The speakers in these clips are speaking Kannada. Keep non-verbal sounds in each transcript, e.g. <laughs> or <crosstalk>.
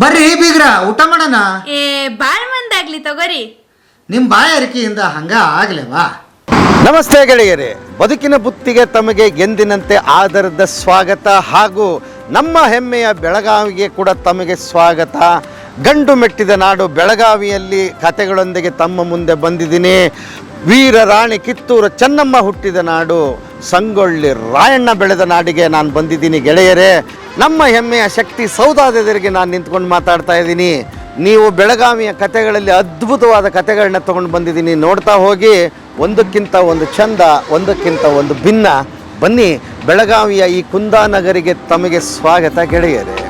ಬರ್ರಿ ಬೀಗ್ರ ಊಟ ಮಾಡೋಣ. ಏ ಬಾಳ್ ಮಂದಾಗ್ಲಿ ತಗೋರಿ. ನಿಮ್ಮ ಬಾಯಾರಿಕೆಯಿಂದ ಹಂಗ ಆಗ್ಲೇವಾ? ನಮಸ್ತೆ ಗೆಳೆಯರೆ ಬದುಕಿನ ಬುತ್ತಿಗೆ ತಮಗೆ ಎಂದಿನಂತೆ ಆಧಾರದ ಸ್ವಾಗತ ಹಾಗೂ ನಮ್ಮ ಹೆಮ್ಮೆಯ ಬೆಳಗಾವಿಗೆ ಕೂಡ ತಮಗೆ ಸ್ವಾಗತ. ಗಂಡು ಮೆಟ್ಟಿದ ನಾಡು ಬೆಳಗಾವಿಯಲ್ಲಿ ಕತೆಗಳೊಂದಿಗೆ ತಮ್ಮ ಮುಂದೆ ಬಂದಿದ್ದೀನಿ. ವೀರ ರಾಣಿ ಕಿತ್ತೂರು ಚೆನ್ನಮ್ಮ ಹುಟ್ಟಿದ ನಾಡು. ಸಂಗೊಳ್ಳಿ ರಾಯಣ್ಣ ಬೆಳೆದ ನಾಡಿಗೆ ನಾನು ಬಂದಿದ್ದೀನಿ ಗೆಳೆಯರೇ. ನಮ್ಮ ಹೆಮ್ಮೆಯ ಶಕ್ತಿ ಸೌದಾದೆದರಿಗೆ ನಾನು ನಿಂತ್ಕೊಂಡು ಮಾತಾಡ್ತಾ ಇದ್ದೀನಿ. ನೀವು ಬೆಳಗಾವಿಯ ಕತೆಗಳಲ್ಲಿ ಅದ್ಭುತವಾದ ಕತೆಗಳನ್ನ ತಗೊಂಡು ಬಂದಿದ್ದೀನಿ. ನೋಡ್ತಾ ಹೋಗಿ. ಒಂದಕ್ಕಿಂತ ಒಂದು ಚಂದ, ಒಂದಕ್ಕಿಂತ ಒಂದು ಭಿನ್ನ. ಬನ್ನಿ, ಬೆಳಗಾವಿಯ ಈ ಕುಂದಾನಗರಿಗೆ ತಮಗೆ ಸ್ವಾಗತ ಗೆಳೆಯರೇ.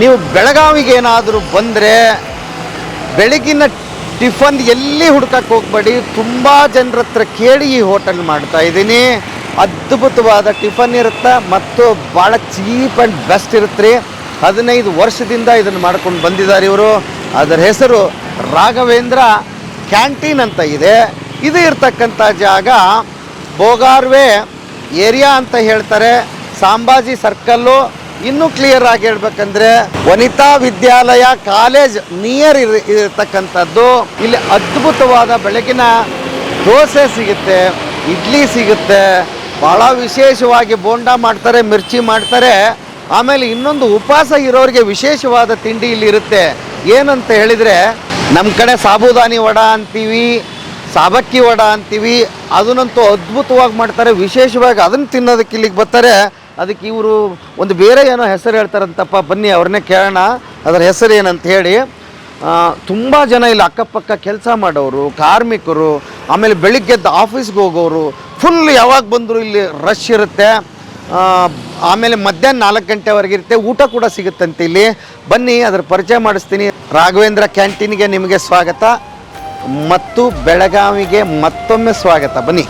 ನೀವು ಬೆಳಗಾವಿಗೆ ಏನಾದರೂ ಬಂದರೆ ಬೆಳಗಿನ ಟಿಫನ್ ಎಲ್ಲಿ ಹುಡ್ಕಕ್ಕೆ ಹೋಗ್ಬೇಡಿ? ತುಂಬ ಜನರ ಹತ್ರ ಕೇಳಿ ಈ ಹೋಟೆಲ್ ಮಾಡ್ತಾ ಇದ್ದೀನಿ. ಅದ್ಭುತವಾದ ಟಿಫನ್ ಇರುತ್ತೆ. ಮತ್ತು ಭಾಳ ಚೀಪ್ ಆ್ಯಂಡ್ ಬೆಸ್ಟ್ ಇರುತ್ತೆ ರೀ ಹದಿನೈದು ವರ್ಷದಿಂದ ಇದನ್ನು ಮಾಡ್ಕೊಂಡು ಬಂದಿದ್ದಾರೆ ಇವರು. ಅದರ ಹೆಸರು ರಾಘವೇಂದ್ರ ಕ್ಯಾಂಟೀನ್ ಅಂತ ಇದೆ. ಇದು ಇರ್ತಕ್ಕಂಥ ಜಾಗ ಬೋಗಾರ್ವೆ ಏರಿಯಾ ಅಂತ ಹೇಳ್ತಾರೆ. ಸಾಂಬಾಜಿ ಸರ್ಕಲ್ಲು ಇನ್ನೂ ಕ್ಲಿಯರ್ ಆಗಿ ಹೇಳ್ಬೇಕಂದ್ರೆ ವನಿತಾ ವಿದ್ಯಾಲಯ ಕಾಲೇಜ್ ನಿಯರ್ ಇರ್, ಇರತಕ್ಕಂಥದ್ದು. ಇಲ್ಲಿ ಅದ್ಭುತವಾದ ಬೆಳಗಿನ ದೋಸೆ ಸಿಗುತ್ತೆ, ಇಡ್ಲಿ ಸಿಗುತ್ತೆ. ಭಾಳ ವಿಶೇಷವಾಗಿ ಬೋಂಡ ಮಾಡ್ತಾರೆ, ಮಿರ್ಚಿ ಮಾಡ್ತಾರೆ. ಆಮೇಲೆ ಇನ್ನೊಂದು ಉಪವಾಸ ಇರೋರಿಗೆ ವಿಶೇಷವಾದ ತಿಂಡಿ ಇಲ್ಲಿ ಇರುತ್ತೆ. ಏನಂತ ಹೇಳಿದರೆ ನಮ್ಮ ಕಡೆ ಸಾಬುದಾನಿ ವಡ ಅಂತೀವಿ, ಸಾಬಕ್ಕಿ ವಡ ಅಂತೀವಿ. ಅದನ್ನಂತೂ ಅದ್ಭುತವಾಗಿ ಮಾಡ್ತಾರೆ. ವಿಶೇಷವಾಗಿ ಅದನ್ನು ತಿನ್ನೋದಕ್ಕೆ ಇಲ್ಲಿಗೆ ಬರ್ತಾರೆ. ಅದಕ್ಕೆ ಇವರು ಒಂದು ಬೇರೆ ಏನೋ ಹೆಸರು ಹೇಳ್ತಾರಂತಪ್ಪ, ಬನ್ನಿ ಅವ್ರನ್ನೇ ಕೇಳೋಣ. ಅದರ ಹೆಸರು ಏನಂತ ಹೇಳಿ ತುಂಬ ಜನ ಇಲ್ಲಿ ಅಕ್ಕಪಕ್ಕ ಕೆಲಸ ಮಾಡೋರು, ಕಾರ್ಮಿಕರು, ಆಮೇಲೆ ಬೆಳಿಗ್ಗೆದ್ದು ಆಫೀಸ್ಗೆ ಹೋಗೋರು ಫುಲ್ ಯಾವಾಗ ಬಂದರೂ ಇಲ್ಲಿ ರಶ್ ಇರುತ್ತೆ. ಆಮೇಲೆ ಮಧ್ಯಾಹ್ನ ನಾಲ್ಕು ಗಂಟೆವರೆಗೆ ಇರುತ್ತೆ, ಊಟ ಕೂಡ ಸಿಗುತ್ತಂತೆ ಇಲ್ಲಿ. ಬನ್ನಿ, ಅದರ ಪರಿಚಯ ಮಾಡಿಸ್ತೀನಿ. ರಾಘವೇಂದ್ರ ಕ್ಯಾಂಟೀನ್ಗೆ ನಿಮಗೆ ಸ್ವಾಗತ. ಮತ್ತು ಬೆಳಗಾವಿಗೆ ಮತ್ತೊಮ್ಮೆ ಸ್ವಾಗತ. ಬನ್ನಿ.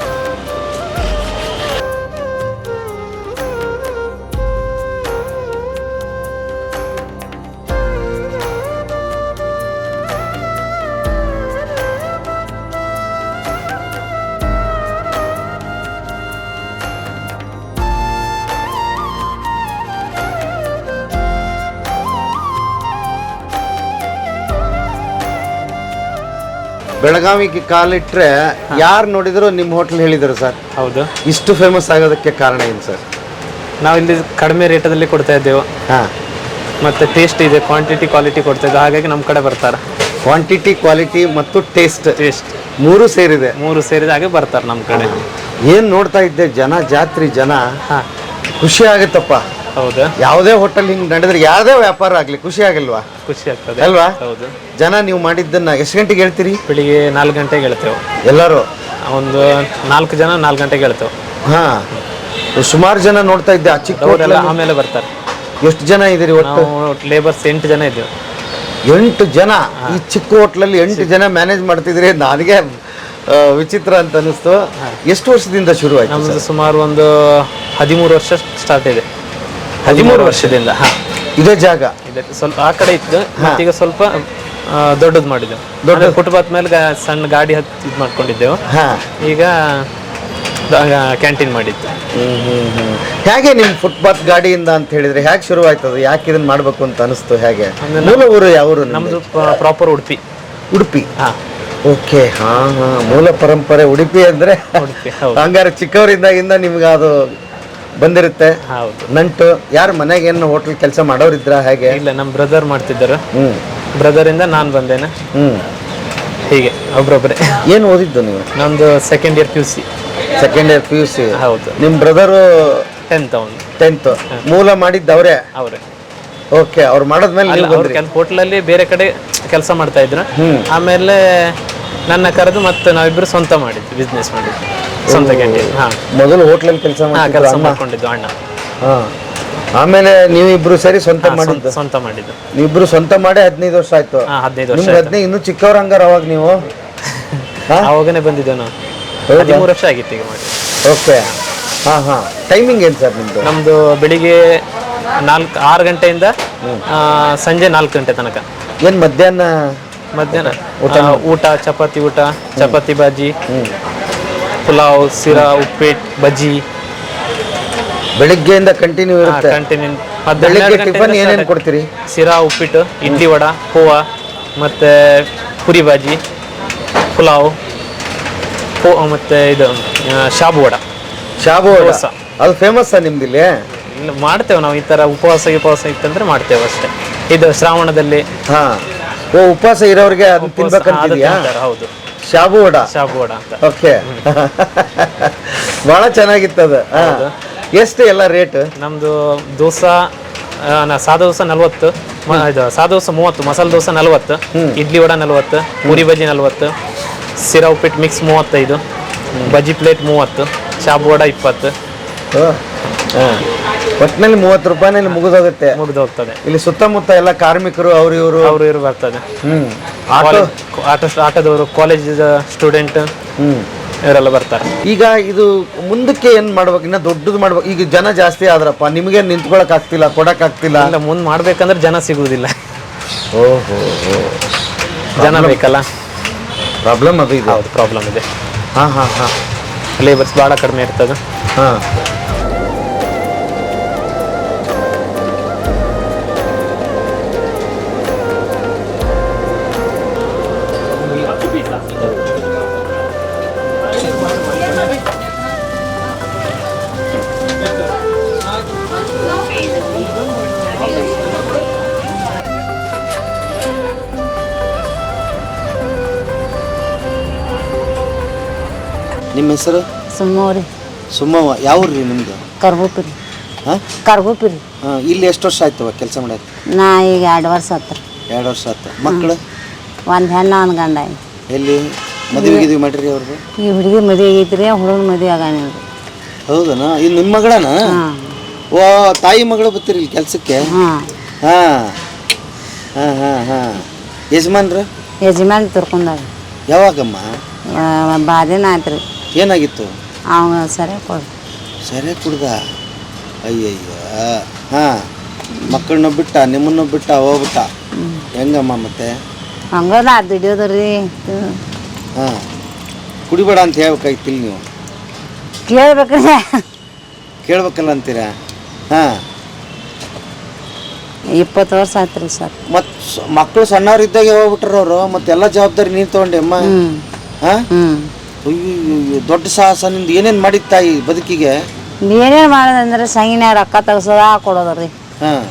ಬೆಳಗಾವಿಗೆ ಕಾಲಿಟ್ಟರೆ ಯಾರು ನೋಡಿದ್ರು ನಿಮ್ಮ ಹೋಟ್ಲ್ ಹೇಳಿದರು ಸರ್. ಹೌದು. ಇಷ್ಟು ಫೇಮಸ್ ಆಗೋದಕ್ಕೆ ಕಾರಣ ಏನು ಸರ್? ನಾವು ಇಲ್ಲಿ ಕಡಿಮೆ ರೇಟದಲ್ಲಿ ಕೊಡ್ತಾ ಇದ್ದೇವೆ. ಹಾಂ. ಮತ್ತು ಟೇಸ್ಟ್ ಇದೆ ಕ್ವಾಂಟಿಟಿ ಕ್ವಾಲಿಟಿ ಕೊಡ್ತಾ ಇದ್ದೇವೆ. ಹಾಗಾಗಿ ನಮ್ಮ ಕಡೆ ಬರ್ತಾರೆ. ಕ್ವಾಂಟಿಟಿ ಕ್ವಾಲಿಟಿ ಮತ್ತು ಟೇಸ್ಟ್ ಟೇಸ್ಟ್ ಮೂರು ಸೇರಿದೆ. ಮೂರು ಸೇರಿದ ಹಾಗೆ ಬರ್ತಾರೆ ನಮ್ಮ ಕಡೆ. ಏನು ನೋಡ್ತಾ ಇದ್ದೆ ಜನ ಜಾತ್ರಿ ಜನ. ಹಾಂ. ಖುಷಿ ಆಗುತ್ತಪ್ಪ. ಹೌದು? ಯಾವುದೇ ಹೋಟೆಲ್ ಹಿಂಗೆ ನಡೆದ್ರೆ ಯಾವುದೇ ವ್ಯಾಪಾರ ಆಗಲಿ ಖುಷಿ ಆಗಲ್ವಾ? ಖುಷಿ ಆಗ್ತದೆ. ಅಲ್ವಾ? ಹೌದು. ಜನ ನೀವು ಮಾಡಿದ್ದನ್ನ ಎಷ್ಟು ಗಂಟೆಗೆ ಹೇಳ್ತೀರಿ? ಬೆಳಿಗ್ಗೆ ನಾಲ್ಕು ಗಂಟೆಗೆ ಹೇಳ್ತೇವೆ. ಎಲ್ಲರೂ? ಒಂದು ನಾಲ್ಕು ಜನ ನಾಲ್ಕು ಗಂಟೆಗೆ ಹೇಳ್ತೇವೆ. ಹಾ. ಸುಮಾರು ಜನ ನೋಡ್ತಾ ಇದ್ದೆ ಆ ಚಿಕ್ಕ ಅವರೆಲ್ಲ ಹೋಟೆಲ್ ಆಮೇಲೆ ಬರ್ತಾರೆ. ಎಷ್ಟು ಜನ ಇದೀರಿ ಒಟ್ಟು? ನಾವು ಲೇಬರ್ಸ್ ಎಂಟು ಜನ ಇದ್ದೇವೆ. ಎಂಟು ಜನ? ಈ ಚಿಕ್ಕ ಹೋಟ್ಲಲ್ಲಿ ಎಂಟು ಜನ ಮ್ಯಾನೇಜ್ ಮಾಡ್ತಿದ್ರಿ ನನಗೆ ಆ, ವಿಚಿತ್ರ ಅಂತ ಅನಿಸ್ತು. ಎಷ್ಟು ವರ್ಷದಿಂದ ಶುರು ಆಯ್ತು ನಮ್ದು ಸುಮಾರು ಒಂದು ಹದಿಮೂರು ವರ್ಷ ಸ್ಟಾರ್ಟ್ ಇದೆ. ಹದಿಮೂರು ವರ್ಷದಿಂದ ಹಾ. ಇದೇ ಜಾಗ. ಇದೆ ಸ್ವಲ್ಪ ಆ ಕಡೆ ಇತ್ತು ಈಗ ಸ್ವಲ್ಪ ದೊಡ್ಡದು ಮಾಡಿದ್ದೆವು. ದೊಡ್ಡ ಫುಟ್ಪಾತ್ ಮೇಲೆ ಗಾ- ಸಣ್ಣ ಗಾಡಿ ಹತ್ತಿ ಇದು ಮಾಡ್ಕೊಂಡಿದ್ದೆವು. ಹಾ. ಈಗ ಕ್ಯಾಂಟೀನ್ ಮಾಡಿದ್ದು. ಹೇಗೆ ನಿಮ್ ಫುಟ್ಪಾತ್ ಗಾಡಿಯಿಂದ ಅಂತ ಹೇಳಿದ್ರೆ ಹೇಗೆ ಶುರು ಆಯ್ತದ ಯಾಕೆ ಇದನ್ನ ಮಾಡ್ಬೇಕು ಅಂತ ಅನಿಸ್ತು ಹೇಗೆ? ಮೂಲ ಊರು ಯಾವ ಊರು ನಿಮ್ದು? ನಮ್ದು ಪ್ರಾಪರ್ ಉಡುಪಿ. ಉಡುಪಿ? ಹಾ. ಓಕೆ ಹಾ ಹಾ. ಮೂಲ ಪರಂಪರೆ ಉಡುಪಿ ಅಂದ್ರೆ ಉಡುಪಿ ಹೌದು. ಹಂಗಾರೆ ಚಿಕ್ಕವರಿಂದಾಗಿಂದ ನಿಮ್ಗೆ ಅದು ಬಂದಿರುತ್ತೆ. ಹೌದು. ನಂಟು ಯಾರು ಮನೆಗೆ ಏನು ಹೋಟೆಲ್ ಕೆಲಸ ಮಾಡೋರಿದ್ರ ಹೇಗೆ? ಇಲ್ಲ ನಮ್ಮ ಬ್ರದರ್ ಮಾಡ್ತಿದ್ದರು. ಹ್ಞೂ ಬ್ರದರ್ ಇಂದ ನಾನು ಬಂದೇನೆ. ಹ್ಞೂ ಹೀಗೆ ಒಬ್ರೊಬ್ರೆ. ಏನು ಓದಿದ್ದು ನೀವು? ನಮ್ಮದು second year P U C second year P U C ಹೌದು. ನಿಮ್ಮ ಬ್ರದರು ಟೆಂತ್ ಅವನು. ಟೆಂತ್ ಮೂಲ ಮಾಡಿದ್ದು ಅವರೇ? ಅವರೇ. ಓಕೆ ಅವ್ರು ಮಾಡಿದ್ಮೇಲೆ ನೀವು ಬಂದ್ರಿ. ಹೋಟ್ಲಲ್ಲಿ ಬೇರೆ ಕಡೆ ಕೆಲಸ ಮಾಡ್ತಾ ಇದ್ರು. ಆಮೇಲೆ ನನ್ನ ಕರೆದು ಮತ್ತೆ ನಾವಿಬ್ರು ಸ್ವಂತ ಮಾಡಿದ್ವಿ ಬಿಸ್ನೆಸ್ ಮಾಡಿದ್ವಿ. ಸ್ವಂತ ಕ್ಯಾಂಟೀನ್ ಹಾ. ಮೊದಲು ಹೋಟ್ಲಲ್ಲಿ ಕೆಲಸ ಕೆಲಸ ಮಾಡ್ಕೊಂಡಿದ್ದು ಅಣ್ಣ. ಹಾ. ಆಮೇಲೆ ನೀವಿಬ್ರು ಸೇರಿ ಸ್ವಂತ ಮಾಡಿದ್ದು? ಸ್ವಂತ ಮಾಡಿದ್ದು. ನೀವಿಬ್ರು ಸ್ವಂತ ಮಾಡಿ ಹದಿನೈದು ವರ್ಷ ಆಯ್ತು. ಹಾ ಹದಿನೈದು ವರ್ಷ ನಿಮ್ಗೆ ಹದಿನೈದು ಇನ್ನೂ ಚಿಕ್ಕವ್ರ ಹಂಗಾರ ಅವಾಗ ನೀವು? <laughs> ಅವಾಗನೆ ಅವಾಗನೇ ಬಂದಿದ್ದೇವೆ ನಾವು ಹೌದಾ? ಹದಿಮೂರು ವರ್ಷ ಆಗಿತ್ತು ಈಗ ಮಾಡಿ ಓಕೆ. ಹಾ ಹಾ. ಟೈಮಿಂಗ್ ಏನು ಸರ್ ನಿಮ್ದು? ನಮ್ದು ಬೆಳಿಗ್ಗೆ ನಾಲ್ಕು ಆರು ಗಂಟೆಯಿಂದ ಆ, ಸಂಜೆ ನಾಲ್ಕು ಗಂಟೆ ತನಕ. ಏನು ಮಧ್ಯಾಹ್ನ? ಮಧ್ಯಾಹ್ನ ಆ, ಊಟ ಚಪಾತಿ ಊಟ ಚಪಾತಿ ಬಾಜಿ ಪುಲಾವ್ ಸಿರಾ ಉಪ್ಪಿಟ್ಟು ಬಜ್ಜಿ. ಬೆಳಿಗ್ಗೆಯಿಂದ ಕಂಟಿನ್ಯೂ ಇರುತ್ತೆ. ಕಂಟಿನ್ಯೂ ಬೆಳಿಗ್ಗೆ ಟಿಫನ್ ಏನೇನು ಕೊಡ್ತೀರಿ? ಸಿರಾ ಉಪ್ಪಿಟ್ಟು ಇಡ್ಲಿ ವಡ ಹೂವ ಮತ್ತು ಪುರಿ ಬಾಜಿ ಪುಲಾವ್ ಮತ್ತು ಇದು ಶಾಬು ವಡ. ಶಾಬು ವಡ. ಅದು ಫೇಮಸ್ ನಿಮ್ದಿಲ್ಲಿ ಇಲ್ಲ? ಮಾಡ್ತೇವೆ ನಾವು ಈ ಥರ ಉಪವಾಸ ಉಪವಾಸ ಇತ್ತಂದ್ರೆ ಮಾಡ್ತೇವೆ ಅಷ್ಟೇ. ಇದು ಶ್ರಾವಣದಲ್ಲಿ. ಹಾ. ಓ ಉಪವಾಸ ಇರೋರಿಗೆ ಅದು ತಿನ್ಬೇಕಂತ ಹೌದು. ಶಾಬು ವಡ ಶಾಬು ವಡ ಅಂತ. ಓಕೆ ಬಹಳ ಚೆನ್ನಾಗಿತ್ತು ಅದು. ಹೌದು. ಎಷ್ಟು ಎಲ್ಲ ರೇಟ್? ನಮ್ದು ದೋಸೆ ಸಾದ ದೋಸೆ ನಲ್ವತ್ತು ಇದು ಸಾದಾ ದೋಸೆ ಮೂವತ್ತು ಮಸಾಲೆ ದೋಸೆ ನಲ್ವತ್ತು ಇಡ್ಲಿ ವಡ ನಲ್ವತ್ತು ಪೂರಿ ಬಜ್ಜಿ ನಲ್ವತ್ತು ಸಿರಾ ಉಪ್ಪಿಟ್ಟು ಮಿಕ್ಸ್ ಮೂವತ್ತೈದು ಬಜ್ಜಿ ಪ್ಲೇಟ್ ಮೂವತ್ತು ಶಾಬು ವಡ ಇಪ್ಪತ್ತು ಒಟ್ಟಿನಲ್ಲಿ ಮೂವತ್ತು ರೂಪಾಯಿನಲ್ಲಿ ಮುಗಿದೋಗುತ್ತೆ. ಮುಗಿದೋಗ್ತದೆ. ಇಲ್ಲಿ ಸುತ್ತಮುತ್ತ ಎಲ್ಲ ಕಾರ್ಮಿಕರು ಅವ್ರು ಇವರು. ಅವರು ಇವರು ಬರ್ತದೆ ಹ್ಮ್. ಆಟೋ ಕಾಲೇಜ್ ಆಟೋ ಆಟೋದವರು ಕಾಲೇಜ್ ಸ್ಟೂಡೆಂಟ್ ಹ್ಮ್. ಇವರೆಲ್ಲ ಬರ್ತಾರೆ. ಈಗ ಇದು ಮುಂದಕ್ಕೆ ಏನ್ ಮಾಡ್ಬೇಕು? ಇನ್ನ ದೊಡ್ಡದು ಮಾಡ್ಬೇಕು. ಈಗ ಜನ ಜಾಸ್ತಿ ಆದ್ರಪ್ಪ ನಿಮಗೆ ನಿಂತ್ಕೊಳಕ್ ಆಗ್ತಿಲ್ಲ ಕೊಡಕ್ ಆಗ್ತಿಲ್ಲ? ಇಲ್ಲ ಮುಂದೆ ಮಾಡ್ಬೇಕಂದ್ರೆ ಜನ ಸಿಗುವುದಿಲ್ಲ ಓಹೋ ಜನ ಬೇಕಲ್ಲ? ಪ್ರಾಬ್ಲಮ್ ಅದು ಇದು. ಹೌದು ಪ್ರಾಬ್ಲಮ್ ಇದೆ. ಹಾ ಹಾ ಹಾ. ಲೇಬರ್ಸ್ ಭಾಳ ಕಡಿಮೆ ಇರ್ತದೆ. ಹಾ. ನಿಮ್ಮ ಹೆಸರು? ಸುಮ್ಮವ್ರಿ ಸುಮ್ಮವ್ವ ಯಾವ ರೀ ನಿಮ್ದು? ಕರ್ಗುಪಿರಿ ಹಾ? ಕರ್ಗುಪಿರಿ ಹಾ, ಇಲ್ಲಿ ಎಷ್ಟು ವರ್ಷ ಆಯ್ತವ ಕೆಲಸ ಮಾಡಕ್ಕೆ ನಾ ಈಗ ಎರಡು ವರ್ಷ ಹತ್ರ ಎರಡು ವರ್ಷ ಆಯ್ತು ಮಕ್ಕಳು ಒಂದು ಹೆಣ್ಣು ಒಂದು ಗಂಡ ಐತಿ. ಎಲ್ಲಿ? ಮದುವೆ ಗಿದ್ವಿ ಮಾಡಿರಿ ಅವ್ರಿಗೆ ಈ ಹುಡುಗಿ ಮದುವೆ ಆಗೈತ್ರಿ ಹುಡುಗನ ಮದುವೆ ಆಗಾನಿಲ್ರಿ ಹೌದನಾ? ಇದು ನಿಮ್ಮ ಮಗಳನ? ಓ ತಾಯಿ ಮಗಳು ಬರ್ತೀರಿ ಇಲ್ಲಿ ಕೆಲಸಕ್ಕೆ? ಹಾಂ. ಹಾ. ಹಾ ಹಾ ಹಾಂ. ಯಜಮಾನ್ರ? ಯಜಮಾನ್ ತಿರ್ಕೊಂಡಾಗ ಯಾವಾಗಮ್ಮ? ಬಾದಿನ ಆಯ್ತು ರೀ. ಏನಾಗಿತ್ತು? ಅವ ಸರಿ ಕೊಡು ಸರಿ ಕುಡ್ದ? ಅಯ್ಯಯ್ಯ. ಹಾ ಮಕ್ಕಳನ್ನ ಬಿಟ್ಟ ನಿಮ್ಮನ್ನು ಬಿಟ್ಟ ಹೋಗ್ಬಿಟ್ಟ ಹೆಂಗಮ್ಮ ಮತ್ತೆ? ಹಂಗಲ್ಲ ದುಡಿಯೋದ್ರಿ ಹಾ ಕುಡಿಬೇಡ ಅಂತ ಹೇಳ್ಬೇಕಾಗಿತ್ತಿಲ್ಲ ನೀವು? ಕೇಳ್ಬೇಕ್ರಿ. ಕೇಳ್ಬೇಕಲ್ಲ ಅಂತೀರಾ? ಹಾ. ಇಪ್ಪತ್ತು ವರ್ಷ ಆಯ್ತು ರೀ ಸರ್. ಮತ್ ಮಕ್ಕಳು ಸಣ್ಣವ್ರು ಇದ್ದಾಗ ಹೋಗ್ಬಿಟ್ರ ಅವರು ಮತ್ತೆಲ್ಲ ಜವಾಬ್ದಾರಿ ನೀನು ತಗೊಂಡೆ ಅಮ್ಮ? ಹಾಂ ಹಾ? ಹ್ಞೂ ದೊಡ್ಡ ಸಾಹಸ ನಿಂದ ಏನೇನು ಮಾಡಿದ ತಾಯಿ ಬದುಕಿಗೆ? ಏನೇನು ಮಾಡೋದಂದ್ರೆ ಸಂಗಿನ ರೊಕ್ಕ ತೆಗ್ಸೋದ ಕೊಡೋದು ರೀ ಹಾಂ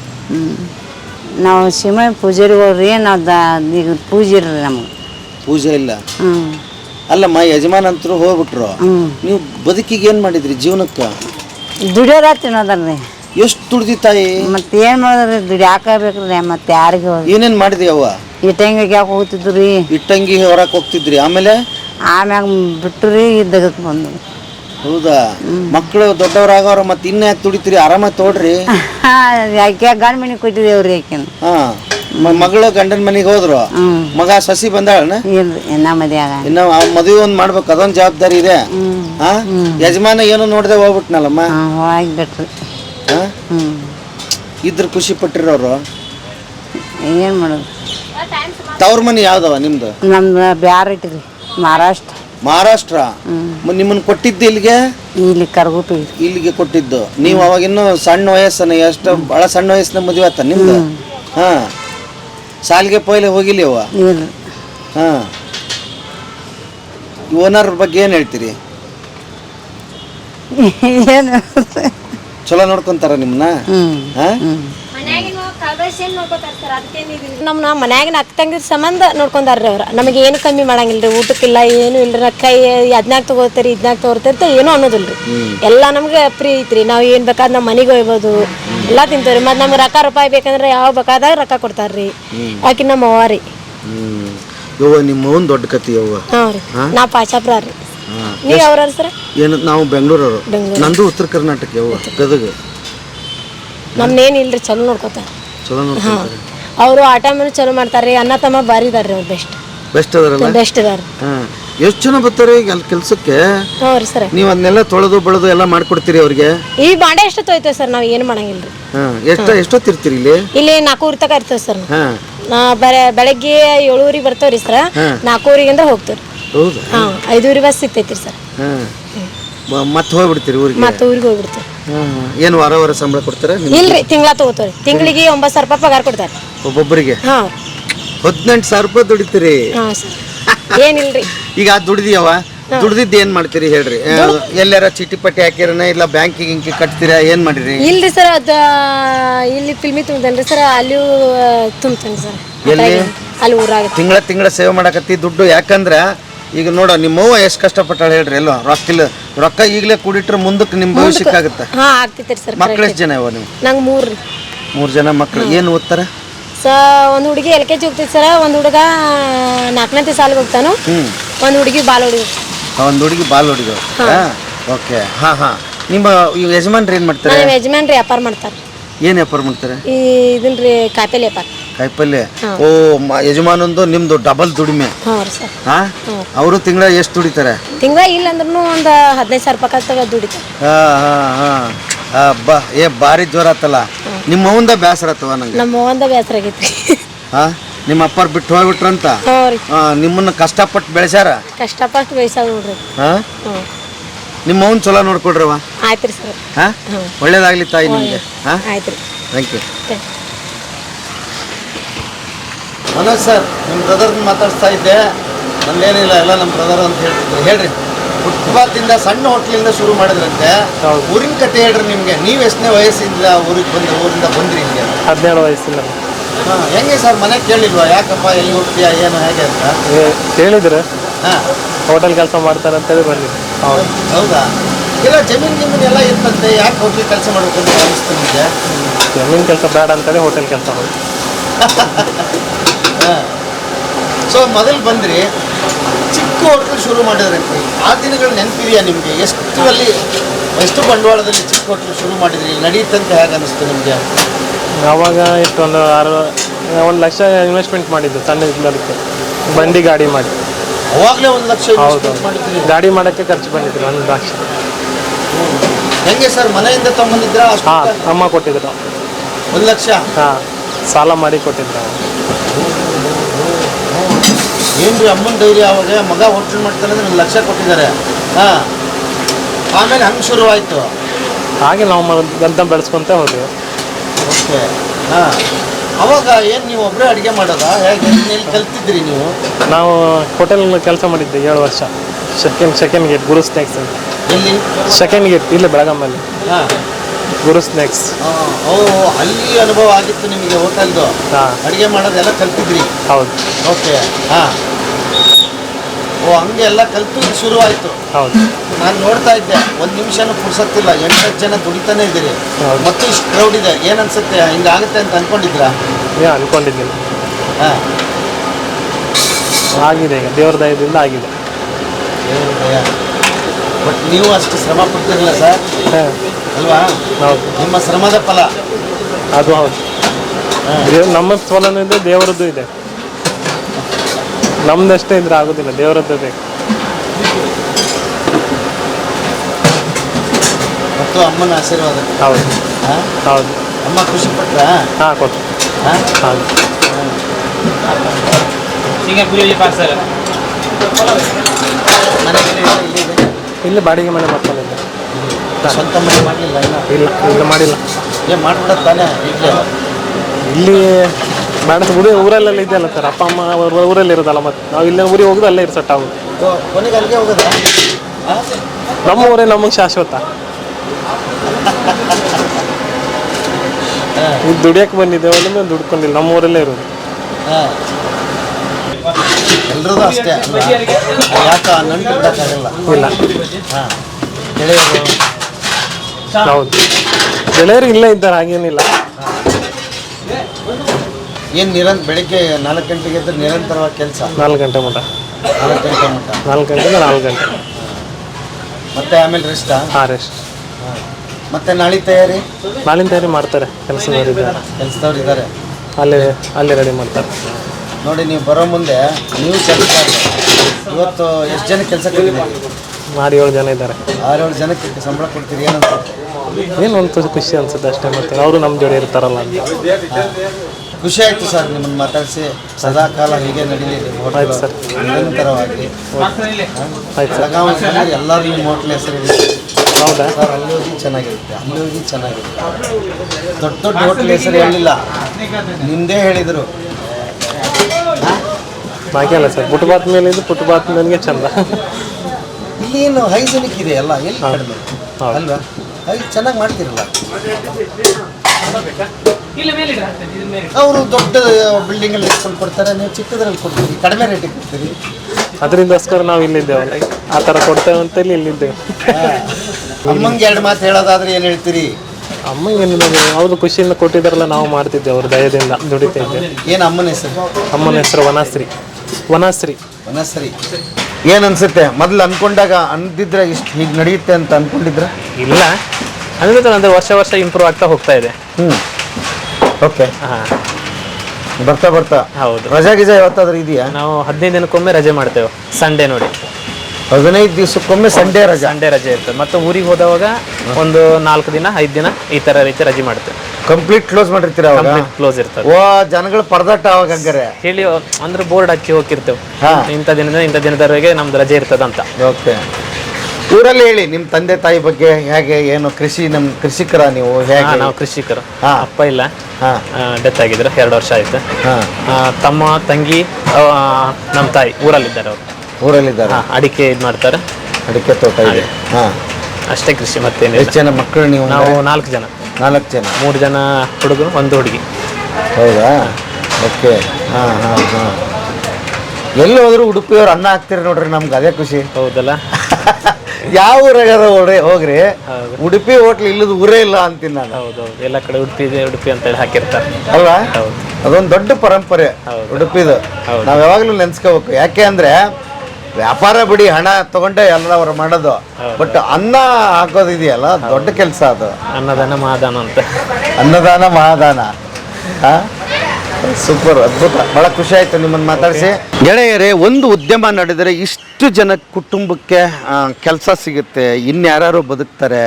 ನಾವು ಸಿಂಹ ಪೂಜಾರಿಗಳು ರೀ ನಾವು ದ ಈಗ ಪೂಜೆ ರೀ ನಮ್ಗೆ. ಪೂಜೆ ಇಲ್ಲ? ಹ್ಞೂ ಅಲ್ಲಮ್ಮ ಯಜಮಾನ್ ಅಂತರು ಹೋಗ್ಬಿಟ್ರು. ಹ್ಞೂ ನೀವು ಬದುಕಿಗೆ ಏನು ಮಾಡಿದ್ರಿ ಜೀವನಕ್ಕೆ? ದುಡಿಯೋದ ತಿನ್ನೋದಲ್ರಿ ಎಷ್ಟು ದುಡ್ದಿ ತಾಯಿ? ಮತ್ತೆ ಏನು ಮಾಡೋದ್ರಿ ದುಡಿಯಾಕಬೇಕ್ರಿ ಮತ್ತೆ ಯಾರಿಗೆ ಏನೇನ್ ಏನೇನು ಮಾಡಿದ್ರಿ ಅವ್ವ ಇಟ್ಟಂಗಿ ಯಾಕೆ ಹೋಗ್ತಿದ್ರಿ ರೀ ಇಟ್ಟಂಗಿ ಹೊರಕ್ಕೆ ಹೋಗ್ತಿದ್ರಿ. ಆಮೇಲೆ? ಆಮ್ಯಾಗ ಬಿಟ್ಟು ರೀ ಇದ್ದಕ್ಕೆ ಬಂದು. ಹೌದಾ? ಮಕ್ಕಳು ದೊಡ್ಡವರಾಗವ್ರ ಮತ್ತೆ ಇನ್ನ ಯಾಕೆ ತುಡಿತೀರಿ ಆರಾಮಾಗಿ ತೋಡ್ರಿ ಯಾಕೆ ಗಂಡ ಮನೆಗೆ ಕೊಟ್ಟಿದ್ದೇವ್ರಿ ಯಾಕೆ? ಹಾ ಮಗಳು ಗಂಡನ ಮನೆಗೆ ಹೋದ್ರು. ಮಗ ಸಸಿ ಬಂದಾಳನ ಇಲ್ರಿ ಇನ್ನ ಮದುವೆ ಆಗ ಇನ್ನ ಮದುವೆ ಒಂದ್ ಮಾಡ್ಬೇಕು ಅದೊಂದ್ ಜವಾಬ್ದಾರಿ ಇದೆ. ಹಾ? ಯಜಮಾನ ಏನು ನೋಡದೆ ಹೋಗ್ಬಿಟ್ನಲ್ಲಮ್ಮ? ಹೋಗಿ ಬಿಟ್ರಿ. ಹಾ? ಹ್ಞೂ ಇದ್ರ ಖುಷಿ ಪಟ್ಟಿರೋರು ಏನು ಮಾಡೋದು? ತವ್ರ ಮನೆ ಯಾವ್ದವ ನಿಮ್ದು? ನಮ್ದು ಬ್ಯಾರ ಇಟ್ಟಿರಿ ಮಹಾರಾಷ್ಟ್ರ. ಮಹಾರಾಷ್ಟ್ರ? ಮ- ನಿಮ್ಮನ್ನ ಕೊಟ್ಟಿದ್ದು ಇಲ್ಲಿಗೆ? ಇಲ್ಲಿ ಕರ್ಗುಪಿ. ಇಲ್ಲಿಗೆ ಕೊಟ್ಟಿದ್ದು. ನೀವು ಅವಾಗ ಇನ್ನು ಸಣ್ಣ ವಯಸ್ಸನ್ನ ಎಷ್ಟು ಬಹಳ ಸಣ್ಣ ವಯಸ್ಸಿನ ಮದುವೆ ಆತ ನಿಮ್ದು? ಹಾ. ಸಾಲಿಗೆ ಪೈಲೆ ಹೋಗಿಲ್ಲ ಅವ ಹಾ. ಓನರ್ ಬಗ್ಗೆ ಏನ್ ಹೇಳ್ತೀರಿ? <laughs> ಏನು ಚಲೋ ನೋಡ್ಕೊಂತಾರ ನಿಮ್ಮನ್ನ ಹ್ಞೂ ಹಾ? ಹ್ಞೂ ನಮ್ಮ ಮನ್ಯಾಗಿನ ಅಕ್ಕ ತಂಗಿರ ಸಂಬಂಧ ನೋಡ್ಕೊಂಡಾರ್ರಿ ಅವ್ರು. ನಮಗೆ ಏನು ಕಮ್ಮಿ ರೀ ಊಟಕ್ಕಿಲ್ಲ ಏನು ಇಲ್ರಿ ಕೈ ಅದ್ನಾಗ ತಗೋತೀರಿ ಇದ್ನಾಗ ತಗೋತೀರಿ ಏನೂ ರೀ ಎಲ್ಲ ನಮ್ಗೆ ಫ್ರೀ ಐತ್ರಿ. ನಾವು ಏನು ಬೇಕಾದ್ ನಮ್ಮ ಮನೆಗೆ ಒಯ್ಬೋದು ಎಲ್ಲ ತಿಂತೀವಿ ಮತ್ತು ನಮ್ಗೆ ರೊಕ್ಕ ರೂಪಾಯಿ ಬೇಕಂದ್ರೆ ಯಾವ ಬೇಕಾದಾಗ ರೊಕ್ಕ ಕೊಡ್ತಾರ್ರಿ. ಆಕಿ ನಮ್ಮ ಅವ್ವ ರೀ. ಯವ್ವ ನಿಮ್ಮ ಅವ್ನ್ ದೊಡ್ಡ ಕತಿ ಯವ್ವ. ಹಾಂ ರೀ. ನಾ ಪಾಚಾಪುರ ರೀ ನೀವು ಅವ್ರ ಸರ್? ಏನು ನಾವು ಬೆಂಗಳೂರವರು. ಬೆಂಗಳೂರು. ನಂದು ಉತ್ತರ ಕರ್ನಾಟಕ ಯವ್ವ, ಗದಗ. ನಮ್ನೇನು ಇಲ್ರಿ ಚಲೋ ನೋಡ್ಕೊತಾರ. ಚಲೋ ನೋಡ್ಕೊಂತಾರೆ ಅವರು ಆಟ ಮೇಲೆ ಚಲೋ ರೀ ಅಣ್ಣ ತಮ್ಮ ಬಾರಿ ಇದಾರ್ರಿ ಅವ್ರು ಬೆಸ್ಟ್ ಬೆಸ್ಟ್ ಅದರಲ್ಲ? ಬೆಸ್ಟ್ ಇದಾರ. ಎಷ್ಟು ಜನ ಬರ್ತಾರೆ ಈಗ ಅಲ್ಲಿ ಕೆಲಸಕ್ಕೆ? ಹ್ಞೂ ರೀ ಸರ್. ನೀವು ಅದನ್ನೆಲ್ಲ ತೊಳೆದು ಬಳದು ಎಲ್ಲ ಮಾಡ್ಕೊಡ್ತೀರಿ ಅವ್ರಿಗೆ? ಈ ಬಾಂಡೆ ಎಷ್ಟು ತೊಯ್ತೇವೆ ಸರ್. ನಾವು ಏನು ಮಾಡಂಗಿಲ್ರಿ. ಹಾಂ. ಎಷ್ಟು ಎಷ್ಟೊತ್ತಿರ್ತೀರಿ ಇಲ್ಲಿ? ಇಲ್ಲಿ ನಾಲ್ಕೂವರೆ ತನಕ ಇರ್ತೇವೆ ಸರ್ ನಾವು. ಹಾಂ. ನಾ ಬರ ಬೆಳಗ್ಗೆ ಏಳುವರೆಗೆ ಬರ್ತೇವ್ರಿ ಸರ್. ನಾಲ್ಕೂವರೆಗೆ ಅಂದ್ರೆ ಹೋಗ್ತೇವ್ರಿ ಹೌದಾ? ಹಾಂ. ಐದುವರೆ ಬಸ್ ಸಿಗ್ತೈತ್ರಿ ಸರ್. ಹಾಂ. ಮತ್ತೆ ಹೋಗ್ಬಿಡ್ತೀರಿ ಊರಿಗೆ? ಮತ್ತೆ ಊರಿಗೆ ಹೋಗ್ಬಿಡ್ತೇವೆ. ಏನು ವಾರ ವಾರ ಸಂಬಳ ಕೊಡ್ತಾರೆ? ಇಲ್ರಿ ತಿಂಗಳ ತಗೋತಾರೆ ತಿಂಗಳಿಗೆ ಒಂಬತ್ತು ಸಾವಿರ ರೂಪಾಯಿ ಪಗಾರ ಕೊಡ್ತಾರೆ. ಒಬ್ಬೊಬ್ಬರಿಗೆ? ಹಾಂ. ಹದಿನೆಂಟು ಸಾವಿರ ರೂಪಾಯಿ ದುಡಿತೀರಿ. ಹಾಂ ಸರ್. ಏನಿಲ್ರಿ. ಈಗ ದುಡಿದಿಯವ ದುಡ್ದಿದ್ದು ಏನ್ ಮಾಡ್ತೀರಿ ಹೇಳ್ರಿ? ಎಲ್ಲಾರ ಚೀಟಿ ಪಟ್ಟಿ ಹಾಕಿರನ ಇಲ್ಲ ಬ್ಯಾಂಕಿಗೆ ಗಿಂಕಿ ಕಟ್ತೀರಾ? ಏನ್ ಮಾಡಿರಿ? ಇಲ್ರಿ ಸರ್ ಅದ ಇಲ್ಲಿ ಫಿಲ್ಮಿ ತುಂಬ್ತೇನ್ರಿ ಸರ್ ಅಲ್ಲಿ ತುಂಬ್ತೇನೆ ಸರ್. ಎಲ್ಲಿ? ಅಲ್ಲಿ ಊರಾಗ. ತಿಂಗಳ ತಿಂಗಳ ಸೇವೆ ಮಾಡಕತ್ತಿ ದುಡ್ಡು. ಯಾಕಂದ್ರ ಈಗ ನೋಡ ನಿಮ್ಮವ್ವ ಎಷ್ಟು ಕಷ್ಟಪಟ್ಟಾಳ ಹೇಳ್ರಿ ಎಲ್ಲೋ ರೊಕ್ಕ ಇಲ್ಲ ರೊಕ್ಕ ಈಗಲೇ ಕೂಡಿಟ್ರೆ ಮುಂದಕ್ಕೆ ನಿಮ್ಮ ಭವಿಷ್ಯಕ್ಕೆ ಹಾಂ ಆಗ್ತೈತ್ರಿ ಸರ್ ಮಕ್ಳು ಎಷ್ಟು ಜನ ಇವ ನೀವು? ನಂಗೆ ಮೂರು ಮೂರು ಜನ ಮಕ್ಳು. ಏನು ಓದ್ತಾರೆ? ಸ ಒಂದು ಹುಡುಗಿ ಎಲ್ ಕೆ ಜಿ ಹೋಗ್ತೈತಿ ಸರ್ ಒಂದು ಹುಡುಗ ನಾಲ್ಕನೇ ಸಾಲಿಗೆ ಹೋಗ್ತಾನು. ಹ್ಮ್. ಒಂದು ಹುಡುಗಿ ಬಾಲ್ ಹುಡುಗಿ ಒಂದು ಹುಡುಗಿ ಬಾಲ್ ಹೊಡಿದು ಓಕೆ. ಹಾ ಹಾ. ನಿಮ್ಮ ಇವ್ ಯಜಮಾನ್ರು ಏನು ಮಾಡ್ತಾರೆ? ನಮ್ಮ ಯಜಮಾನ್ರಿ ವ್ಯಾಪಾರ ಮಾಡ್ತಾರೆ. ಏನು ವ್ಯಾಪಾರ ಮಾಡ್ತಾರೆ? ಈ ಇದನ್ರಿ ಕಾಯಿಪಲ್ಲೆ ವ್ಯಾಪಾರ. ಕಾಯಿಪಲ್ಯ ಓ ಮ- ಯಜಮಾನಂದು ನಿಮ್ದು ಡಬಲ್ ದುಡಿಮೆ. ಹಾಂ ರೀ ಸರ್. ಹಾ? ಅವರು ತಿಂಗಳ ಎಷ್ಟು ದುಡಿತಾರೆ? ತಿಂಗಳ ಇಲ್ಲ ಅಂದ್ರೂ ಒಂದು ಹದಿನೈದು ಸಾವಿರ ರೂಪಾಯಿ ತಗ ದುಡಿತಾರೆ. ಹಾ ಹಾ ಹಾ. ಆ, ಬಾ ಏ ಭಾರಿ ಜ್ವರ ಆತಲ್ಲ. ನಿಮ್ಮ ಅವಂದ ಬೇಸರ ಆತವ ನಂಗೆ? ನಮ್ಮ ಒಂದ ಬೇಸರ ಆಗೈತಿ ಹಾ? ನಿಮ್ಮ ಅಪ್ಪರ್ ಬಿಟ್ಟು ಹೋಗ್ಬಿಟ್ರಂತ? ಹ್ಞೂ ರೀ. ಆ, ನಿಮ್ಮನ್ನ ಕಷ್ಟಪಟ್ಟು ಬೆಳೆಸ್ಯಾರ? ಕಷ್ಟಪಟ್ಟು ವಯಸ್ಸಾಗ ನೋಡ್ರಿ. ಹಾ? ಹ್ಞೂ ನಿಮ್ಮ ಅವನ್ ಚಲೋ ನೋಡ್ಕೊಡ್ರವ ಆಯ್ತು ರೀ ಸರ್. ಹಾ? ಒಳ್ಳೇದಾಗ್ಲಿ ತಾಯಿ ನಿಮಗೆ. ಹಾ? ಆಯ್ತು ರೀ ಥ್ಯಾಂಕ್ ಯು ಮನೋಜ್ ಸರ್ ನಿಮ್ಮ ಬ್ರದರ್ ಮಾತಾಡ್ತಾ ಇದ್ದೆ. ನಂದೇನಿಲ್ಲ ಎಲ್ಲ ನಮ್ಮ ಬ್ರದರ್ ಅಂತ ಹೇಳ್ತಿದ್ರು. ಹೇಳ್ರಿ. ಫುಟ್ಪಾತಿಂದ ಸಣ್ಣ ಹೋಟ್ಲಿಂದ ಶುರು ಮಾಡಿದ್ರಂತೆ. ಊರಿನ ಕತೆ ಹೇಳ್ರಿ ನಿಮಗೆ. ನೀವು ಎಷ್ಟನೇ ವಯಸ್ಸಿಂದ ಊರಿಗೆ ಬಂದ ಊರಿಂದ ಬಂದ್ರಿ ಹಿಂಗೆ? ಹದಿನೇಳು ವಯಸ್ಸಿಲ್ಲ ಹಾಂ ಹೆಂಗೆ ಸರ್ ಮನೆ ಕೇಳಿಲ್ವಾ? ಯಾಕಪ್ಪ ಎಲ್ಲಿ ಹೋಗ್ತೀಯಾ ಏನು ಹೇಗೆ ಅಂತ? ಕೇಳಿದ್ರೆ. ಹಾಂ. ಹೋಟೆಲ್ ಕೆಲಸ ಮಾಡ್ತಾರೆ ಅಂತೇಳಿ ಬನ್ನಿ ಹೌದು. ಹೌದಾ? ಇಲ್ಲ ಜಮೀನು ಗಿಮೀನು ಎಲ್ಲ ಇರ್ತಂತೆ ಯಾಕೆ ಹೋಟ್ಲಿ ಕೆಲಸ ಮಾಡಬೇಕು ಅಂತ ಅನಿಸ್ತು ನಿಮಗೆ? ಜಮೀನು ಕೆಲಸ ಬೇಡ ಅಂತೇಳಿ ಹೋಟೆಲ್ ಕೆಲಸ ಮಾಡಿ <laughs> ಸೊ ಮೊದಲು ಬಂದ್ರಿ ಚಿಕ್ಕ ಹೋಟ್ಲು ಶುರು ಮಾಡಿದ್ರಂತೆ. ಆ ದಿನಗಳು ನೆನಪಿದೆಯಾ ನಿಮಗೆ? ಎಷ್ಟು ಅಲ್ಲಿ ಎಷ್ಟು ಬಂಡವಾಳದಲ್ಲಿ ಚಿಕ್ಕ ಹೋಟ್ಲು ಶುರು ಮಾಡಿದ್ರಿ? ನಡೀತಂತ ಹೇಗೆ ಅನಿಸ್ತು ನಿಮಗೆ? ಆವಾಗ ಇಷ್ಟೊಂದು ಆರು ಒಂದು ಲಕ್ಷ ಇನ್ವೆಸ್ಟ್ಮೆಂಟ್ ಮಾಡಿದ್ದು ಸಣ್ಣ ಬಂಡಿ ಗಾಡಿ ಮಾಡಿ. ಅವಾಗಲೇ ಒಂದು ಲಕ್ಷ ಹೌದು. investment ಮಾಡಿದ್ರಿ. ಗಾಡಿ ಮಾಡೋಕ್ಕೆ ಖರ್ಚು ಬಂದಿದ್ರು ಒಂದು ಲಕ್ಷ. ಹೆಂಗೆ ಸರ್ ಮನೆಯಿಂದ ತಗೊಂಡಿದ್ರ ಹಾಂ ಅಮ್ಮ ಕೊಟ್ಟಿದ್ರು. ಒಂದು ಲಕ್ಷ? ಹಾಂ ಸಾಲ ಮಾಡಿ ಕೊಟ್ಟಿದ್ರು. ಅವ್ರು. ರೀ ಅಮ್ಮನ ಧೈರ್ಯ ಅವಾಗ? ಮಗ ಹೋಟ್ಲ್ ಮಾಡ್ತಾನೆ ಅಂದ್ರೆ ಒಂದು ಲಕ್ಷ ಕೊಟ್ಟಿದ್ದಾರೆ. ಹಾಂ. ಆಮೇಲೆ ಹಂಗೆ ಶುರುವಾಯಿತು ಹಾಗೆ ನಾವು ಗಂತ ಬೆಳೆಸ್ಕೊಂತ ಹೋದ್ವಿ. ಓಕೆ. ಹಾಂ. ಅವಾಗ ಏನು ನೀವು ಒಬ್ಬರೇ ಅಡುಗೆ ಮಾಡೋದಾ? ಹೇಗೆ? ಎಲ್ಲಿ ಕಲ್ತಿದ್ರಿ ನೀವು? ನಾವು ಹೋಟೆಲ್ ಕೆಲಸ ಮಾಡಿದ್ದೆ ಏಳು ವರ್ಷ. Second second gate Guru snacks ಅಂತ. ಎಲ್ಲಿ? ಸೆಕೆಂಡ್ ಗೇಟ್ ಇಲ್ಲೇ ಬೆಳಗಾಮಲ್ಲಿ ಹಾಂ. ಗುರು ಸ್ನ್ಯಾಕ್ಸ್ ಓ ಅಲ್ಲಿ ಅನುಭವ ಆಗಿತ್ತು ನಿಮಗೆ ಹೋಟೆಲ್ದು. ಹಾಂ. ಅಡುಗೆ ಮಾಡೋದೆಲ್ಲ ಕಲ್ತಿದ್ರಿ? ಹೌದು. ಓಕೆ ಹಾಂ. ಓ ಹಂಗೆ ಎಲ್ಲ ಕಲ್ತು ಶುರು ಆಯಿತು ಹೌದು. ನಾನು ನೋಡ್ತಾ ಇದ್ದೆ ಒಂದು ನಿಮಿಷನೂ ಪುರ್ಸತ್ತಿಲ್ಲ ಎಂಟತ್ತು ಜನ ದುಡಿತಾನೆ ಇದ್ದೀರಿ. ಹೌದು. ಮತ್ತು ಇಷ್ಟು ಕ್ರೌಡ್ ಇದೆ ಏನು ಅನ್ಸುತ್ತೆ? ಹಿಂಗಾಗುತ್ತೆ ಅಂತ ಅನ್ಕೊಂಡಿದ್ರಾ? ಏ ಅನ್ಕೊಂಡಿದ್ದೀನಿ. ಹಾಂ. ಆಗಿದೆ ಈಗ ದೇವ್ರ ದಯದಿಂದ ಆಗಿದೆ. ಬಟ್ ನೀವು ಅಷ್ಟು ಶ್ರಮ ಪಡ್ತಿರಲಿಲ್ಲ ಸರ್. ಹಾಂ. ಅಲ್ವಾ? ಹೌದು. ನಿಮ್ಮ ಶ್ರಮದ ಫಲ. ಅದು ಹೌದು. ದೇವ್ ನಮ್ಮ ಫಲನೂ ಇದೆ ದೇವರದ್ದು ಇದೆ. ನಮ್ದಷ್ಟೇ ಇದ್ರೆ ಆಗೋದಿಲ್ಲ ದೇವರದ್ದು ಬೇಕು. ಮತ್ತು ಅಮ್ಮನ ಆಶೀರ್ವಾದ. ಹೌದು. ಹಾಂ? ಹೌದು. ಅಮ್ಮ ಖುಷಿ ಪಟ್ರ? ಹಾಂ ಕೊಟ್ಟು ಹಾಂ? ಹೌದು. ಮನೆಗೆ ಇಲ್ಲಿದೆ? ಇಲ್ಲಿ ಬಾಡಿಗೆ ಮನೆ ಮಾಡ್ಕೊಂಡಿದ್ದೆ ಸ್ವಂತ ಮನೆ ಮಾಡಲಿಲ್ಲ ಇನ್ನ. ಇಲ್ಲ ಇಲ್ಲ ಮಾಡಿಲ್ಲ. ಏ ಮಾಡ್ಬಿಡೋದು ತಾನೇ ಈಗಲೇ ಇಲ್ಲಿ ಬೇಡ ಊರೇ ಊರಲ್ಲೆಲ್ಲ ಇದೆಯಲ್ಲ ಸರ್ ಅಪ್ಪ ಅಮ್ಮ ಅವ್ರ ಊರಲ್ಲಿ ಇರೋದಲ್ಲ ಮತ್ತೆ. ನಾವು ಇಲ್ಲೇ ಊರಿಗೆ ಹೋಗೋದು ಅಲ್ಲೇ ಇರ್ಸಟ್ ಅವ್ರು ಕೊನೆಗೆ ಅಲ್ಲಿಗೆ ಹೋಗೋದಾ? ನಮ್ಮ ಊರೇ ನಮಗೆ ಶಾಶ್ವತ. ಇದು ದುಡಿಯಕ್ಕೆ ಬಂದಿದ್ದೇವೆ ಅಲ್ಲಿಂದ ದುಡ್ಕೊಂಡಿಲ್ಲ ನಮ್ಮ ಊರಲ್ಲೇ ಇರೋದು. ಹಾಂ. ಎಲ್ರದ್ದು ಅಷ್ಟೇ ಅಲ್ಲ. ಯಾಕೆ ನಂಟು ಬಿಡೋಕ್ಕಾಗಲ್ಲ ಇಲ್ಲ. ಹಾಂ. ಗೆಳೆಯರು. ಹೌದು. ಗೆಳೆಯರು ಇಲ್ಲೇ ಇದ್ದಾರೆ ಹಾಗೇನಿಲ್ಲ. ಏನು ನಿರಂತರ ಬೆಳಿಗ್ಗೆ ನಾಲ್ಕು ಗಂಟೆಗೆ ಎದ್ದು ನಿರಂತರವಾಗಿ ಕೆಲಸ? ನಾಲ್ಕು ಗಂಟೆ ಮಟ್ಟ ನಾಲ್ಕು ಗಂಟೆ ಮಟ್ಟ ನಾಲ್ಕು ಗಂಟೆಯಿಂದ ನಾಲ್ಕು ಗಂಟೆ. ಮತ್ತೆ ಆಮೇಲೆ ರೆಸ್ಟಾ ಹಾಂ ರೆಸ್ಟ್ ಮತ್ತೆ ನಾಳೆ ತಯಾರಿ? ನಾಳಿನ ತಯಾರಿ ಮಾಡ್ತಾರೆ ಕೆಲಸದವರಿದ್ದಾರೆ ಕೆಲಸದವ್ರು ಇದ್ದಾರೆ. ಅಲ್ಲಿ ಅಲ್ಲಿ ರೆಡಿ ಮಾಡ್ತಾರೆ. ನೋಡಿ ನೀವು ಬರೋ ಮುಂದೆ ನೀವು ಕೆಲಸ ಇವತ್ತು ಎಷ್ಟು ಜನ ಕೆಲಸ ಆರು ಏಳು ಜನ ಇದ್ದಾರೆ. ಆರೇಳು ಜನಕ್ಕೆ ಸಂಬಳ ಕೊಡ್ತೀರಿ ಏನಂತ? ಏನು ಒಂದು ಖುಷಿ ಅನ್ಸುತ್ತೆ ಅಷ್ಟೇ ಮತ್ತೆ. ಅವರು ನಮ್ಮ ಜೋಡಿ ಇರ್ತಾರಲ್ಲ ಅಂತ. ಖುಷಿ ಆಯ್ತು ಸರ್ ನಿಮ್ಮನ್ನು ಮಾತಾಡಿಸಿ. ಸದಾ ಕಾಲ ಹೀಗೆ ನಡೀಲಿ ಆಯ್ತು ಸರ್. ನಿರಂತರವಾಗಿ. ಆಯ್ತು ಸರ್. ಎಲ್ಲರೂ ನಿಮ್ಮ ಹೋಟ್ಲ್ ಹೆಸರು. ಹೌದಾ? ಸರ್ ಅಲ್ಲಿ ಹೋಗಿ ಚೆನ್ನಾಗಿರುತ್ತೆ. ಅಲ್ಲಿ ಹೋಗಿ ಚೆನ್ನಾಗಿರುತ್ತೆ. ದೊಡ್ಡ ದೊಡ್ಡ ಹೋಟ್ಲ್ ಹೆಸರು ಹೇಳಿಲ್ಲ. ನಿಮ್ಮದೇ ಹೇಳಿದರು. ಬಾಕಿ ಅಲ್ಲ ಸರ್. ಪುಟ್ಬಾತ್ ಮೇಲೆ ಇದು ಪುಟ್ಬಾತ್ ನನಗೆ ಚಂದ. ಏನು ಹೈಜೆನಿಕ್ ಇದೆ ಅಲ್ಲ ಎಲ್ಲಿ ಕಡಿಮೆ. ಅಲ್ವಾ? ಹೈ ಚೆನ್ನಾಗಿ ಮಾಡ್ತೀರಲ್ಲ? ಅವರು ದೊಡ್ಡ ಬಿಲ್ಡಿಂಗ್ ಅಲ್ಲಿ ಎಷ್ಟೊಂದು ಕೊಡ್ತಾರೆ ನೀವು ಚಿಕ್ಕದ್ರಲ್ಲಿ ಕೊಡ್ತೀರಿ ಕಡಿಮೆ ರೇಟಿಗೆ ಕೊಡ್ತೀರಿ. ಅದರಿಂದೋಸ್ಕರ ನಾವು ಇಲ್ಲಿದ್ದೇವಲ್ಲ. ಆ ಥರ ಕೊಡ್ತೇವೆ ಅಂತೇಳಿ ಇಲ್ಲಿದ್ದೇವೆ. ಅಮ್ಮಂಗೆ ಎರಡು ಮಾತು ಹೇಳೋದಾದ್ರೆ ಏನು ಹೇಳ್ತೀರಿ? ಅಮ್ಮ ಅವ್ರು ಖುಷಿಯಿಂದ ಕೊಟ್ಟಿದ್ದಾರಲ್ಲ ನಾವು ಮಾಡ್ತಿದ್ದೆ ಅವ್ರ ದಯದಿಂದ ದುಡಿತಾ ಇದ್ದೆ ಏನು ಅಮ್ಮನ ಹೆಸರು? ಅಮ್ಮನ ಹೆಸರು ವನಶ್ರೀ. ವನಶ್ರೀ. ವನಸ್ರಿ ಏನು ಅನ್ಸುತ್ತೆ? ಮೊದಲು ಅನ್ಕೊಂಡಾಗ ಅಂದಿದ್ರೆ ಇಷ್ಟು ಹೀಗೆ ನಡೆಯುತ್ತೆ ಅಂತ ಅನ್ಕೊಂಡಿದ್ರ? ಇಲ್ಲ. ಅಂದ್ರೆ ಅಂದ್ರೆ ವರ್ಷ ವರ್ಷ ಇಂಪ್ರೂವ್ ಆಗ್ತಾ ಹೋಗ್ತಾ ಇದೆ. ಹ್ಞೂ ಓಕೆ ಹಾಂ. ಬರ್ತಾ ಬರ್ತಾ. ಹೌದು. ರಜಾ ಗಿಜಾ ಯಾವತ್ತಾದ್ರೂ ಇದೆಯಾ? ನಾವು ಹದಿನೈದು ದಿನಕ್ಕೊಮ್ಮೆ ರಜೆ ಮಾಡ್ತೇವೆ ಸಂಡೇ ನೋಡಿ. ಹದಿನೈದು ದಿವಸಕ್ಕೊಮ್ಮೆ ಸಂಡೇ ರಜೆ. ಸಂಡೇ ರಜೆ ಇರ್ತದೆ. ಮತ್ತೆ ಊರಿಗೆ ಹೋದವಾಗ ಒಂದು ನಾಲ್ಕು ದಿನ ಐದು ದಿನ ಈ ಥರ ರೀತಿ ರಜೆ ಮಾಡ್ತೇವೆ. ಕಂಪ್ಲೀಟ್ ಕ್ಲೋಸ್ ಮಾಡಿರ್ತೀರ ಅವಾಗ? ಕ್ಲೋಸ್ ಇರ್ತದೆ. ಓ ಜನಗಳು ಪರದಾಟ ಅವಾಗ ಹಂಗಾರೆ. ಹೇಳಿ ಅಂದ್ರೆ ಬೋರ್ಡ್ ಹಚ್ಚಿ ಹೋಗಿರ್ತೇವೆ. ಇಂಥ ದಿನದಿಂದ ಇಂಥ ದಿನದವರೆಗೆ ನಮ್ದು ರಜೆ ಇರ್ತದಂತ. ಓಕೆ. ಊರಲ್ಲಿ ಹೇಳಿ ನಿಮ್ಮ ತಂದೆ ತಾಯಿ ಬಗ್ಗೆ ಹೇಗೆ ಏನು ಕೃಷಿ ನಮ್ಮ ಕೃಷಿಕರ ನೀವು ಹೇಗೆ? ನಾವು ಕೃಷಿಕರು. ಅಪ್ಪ ಇಲ್ಲ. ಹಾ. ಡೆತ್ ಆಗಿದ್ರು ಎರಡು ವರ್ಷ ಆಯ್ತು. ತಮ್ಮ ತಂಗಿ ನಮ್ಮ ತಾಯಿ ಊರಲ್ಲಿದ್ದಾರೆ ಅವರು. ಊರಲ್ಲಿದ್ದಾರೆ. ಅಡಿಕೆ ಇದು ಮಾಡ್ತಾರೆ. ಅಡಿಕೆ ತೋಟ ಇದೆ. ಹಾಂ. ಅಷ್ಟೇ ಕೃಷಿ ಮತ್ತೇನು ಎಷ್ಟು ಜನ ಮಕ್ಕಳು ನೀವು ನಾವು ನಾಲ್ಕು ಜನ. ನಾಲ್ಕು ಜನ. ಮೂರು ಜನ ಹುಡುಗರು ಒಂದು ಹುಡುಗಿ. ಹೌದಾ? ಓಕೆ. ಹಾಂ ಹಾಂ ಹಾಂ. ಎಲ್ಲಿ ಹೋದರೂ ಉಡುಪಿಯವ್ರು ಅನ್ನ ಹಾಕ್ತೀರಿ ನೋಡ್ರಿ ನಮ್ಗೆ ಅದೇ ಖುಷಿ. ಹೌದಲ್ಲ? <laughs> ಯಾವ ಊರಾಗಾರ ಹೋಗ್ರಿ ಹೋಗ್ರಿ. ಹೌದು. ಉಡುಪಿ ಹೋಟ್ಲ್ ಇಲ್ಲದ ಊರೇ ಇಲ್ಲ ಅಂತೀನಿ ನಾನು. ಹೌದೌದು. ಎಲ್ಲ ಕಡೆ ಉಡುಪಿ ಇದೆ ಉಡುಪಿ ಅಂತ ಹೇಳಿ ಹಾಕಿರ್ತಾರೆ. ಅಲ್ವಾ? ಹೌದು. ಅದೊಂದು ದೊಡ್ಡ ಪರಂಪರೆ ಹೌದು. ಉಡುಪಿದು. ನಾವು ಯಾವಾಗಲೂ ನೆನ್ಸ್ಕೋಬೇಕು. ಯಾಕೆ ಅಂದ್ರೆ ವ್ಯಾಪಾರ ಬಿಡಿ ಹಣ ತಗೊಂಡೆ ಎಲ್ಲರವ್ರು ಮಾಡೋದು. ಬಟ್ ಅನ್ನ ಹಾಕೋದಿದೆಯಲ್ಲ ದೊಡ್ಡ ಕೆಲಸ ಅದು. ಅನ್ನದಾನ ಮಹಾದಾನ ಅಂತ. ಅನ್ನದಾನ ಮಹಾದಾನ. ಸೂಪರ್ ಅದ್ಭುತ. ಬಹಳ ಖುಷಿ ಆಯ್ತು ನಿಮ್ಮನ್ನು ಮಾತಾಡಿಸಿ. ಗೆಳೆಯರೇ ಒಂದು ಉದ್ಯಮ ನಡೆದರೆ ಇಷ್ಟು ಜನ ಕುಟುಂಬಕ್ಕೆ ಕೆಲಸ ಸಿಗುತ್ತೆ. ಇನ್ಯಾರು ಬದುಕ್ತಾರೆ.